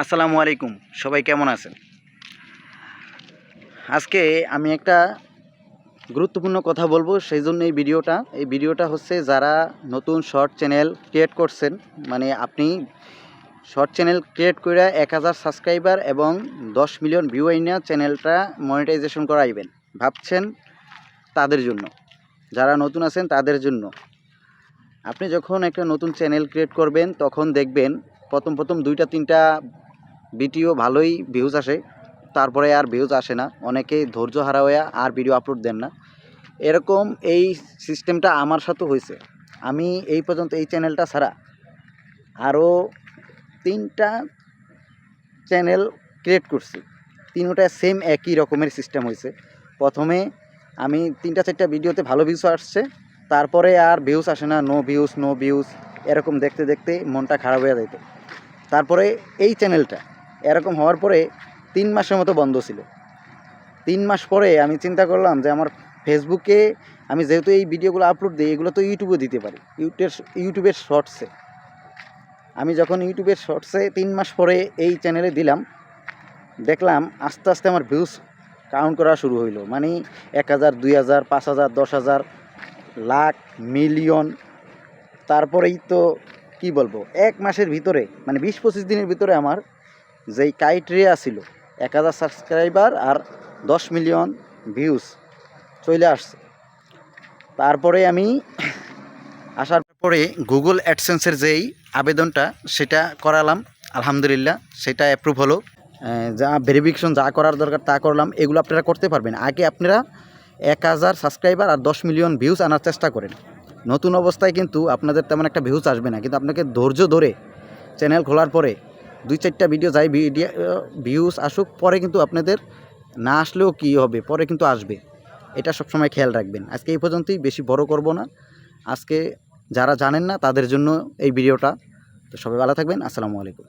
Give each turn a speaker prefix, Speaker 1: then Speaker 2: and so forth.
Speaker 1: আসসালামু আলাইকুম, সবাই কেমন আছেন? আজকে আমি একটা গুরুত্বপূর্ণ কথা বলব, সেই জন্য এই ভিডিওটা। এই ভিডিওটা হচ্ছে যারা নতুন শর্ট চ্যানেল ক্রিয়েট করছেন মানে আপনি শর্ট চ্যানেল ক্রিয়েট করে এক হাজার সাবস্ক্রাইবার এবং দশ মিলিয়ন ভিউ আইনা চ্যানেলটা মনিটাইজেশন করাইবেন, ভাবছেন তাদের জন্য। যারা নতুন আছেন তাদের জন্য। আপনি যখন একটা নতুন চ্যানেল ক্রিয়েট করবেন, তখন দেখবেন প্রথম প্রথম দুইটা, তিনটা ভিডিও ভালোই ভিউজ আসে, তারপরে আর ভিউজ আসে না। অনেকেই ধৈর্য হারা হয়ে আর ভিডিও আপলোড দেন না। এরকম এই সিস্টেমটা আমার সাথে হয়েছে। আমি এই পর্যন্ত এই চ্যানেলটা ছাড়া আরও তিনটা চ্যানেল ক্রিয়েট করছি। তিনটা সেম একই রকমের সিস্টেম হয়েছে। প্রথমে আমি তিনটা চারটা ভিডিওতে ভালো ভিউজ আসছে, তারপরে আর ভিউজ আসে না নো ভিউজ নো ভিউজ এরকম দেখতে দেখতে মনটা খারাপ হয়ে যেত তারপরে এই চ্যানেলটা এরকম হওয়ার পরে তিন মাসের মতো বন্ধ ছিল। তিন মাস পরে আমি চিন্তা করলাম যে আমার ফেসবুকে আমি যেহেতু এই ভিডিওগুলো আপলোড দিই, এগুলো তো ইউটিউবে দিতে পারি। ইউটিউবের ইউটিউবের শর্টসে আমি যখন ইউটিউবের শর্টসে তিন মাস পরে এই চ্যানেলে দিলাম, দেখলাম আস্তে আস্তে আমার ভিউজ কাউন্ট করা শুরু হইল। মানে এক হাজার, দুই হাজার, পাঁচ হাজার, দশ হাজার, লাখ মিলিয়ন তারপরেই তো কি বলব, এক মাসের ভিতরে মানে বিশ পঁচিশ দিনের ভিতরে আমার যেই ক্রাইটেরিয়া ছিল এক হাজার সাবস্ক্রাইবার আর দশ মিলিয়ন ভিউজ চলে আসছে। তারপরে আমি আসার পরে গুগল অ্যাডসেন্সের যেই আবেদনটা, সেটা করালাম, আলহামদুলিল্লাহ, সেটা অ্যাপ্রুভ হলো। যা ভেরিফিকেশন যা করার দরকার তা করলাম, এগুলো আপনারা করতে পারবেন। আগে আপনারা এক হাজার সাবস্ক্রাইবার আর দশ মিলিয়ন ভিউজ আনার চেষ্টা করেন। নতুন অবস্থায় কিন্তু আপনাদের তেমন একটা ভিউজ আসবে না। কিন্তু আপনাকে ধৈর্য ধরে চ্যানেল খোলার পরে দুই চারটা ভিডিও যাই ভিডিও ভিউজ আসুক, পরে কিন্তু আপনাদের না আসলেও কী হবে, পরে কিন্তু আসবে। এটা সবসময় খেয়াল রাখবেন। আজকে এই পর্যন্তই, বেশি বড় করব না। আজকে যারা জানেন না, তাদের জন্য এই ভিডিওটা তো সবাই ভালো থাকবেন। আসসালামু আলাইকুম।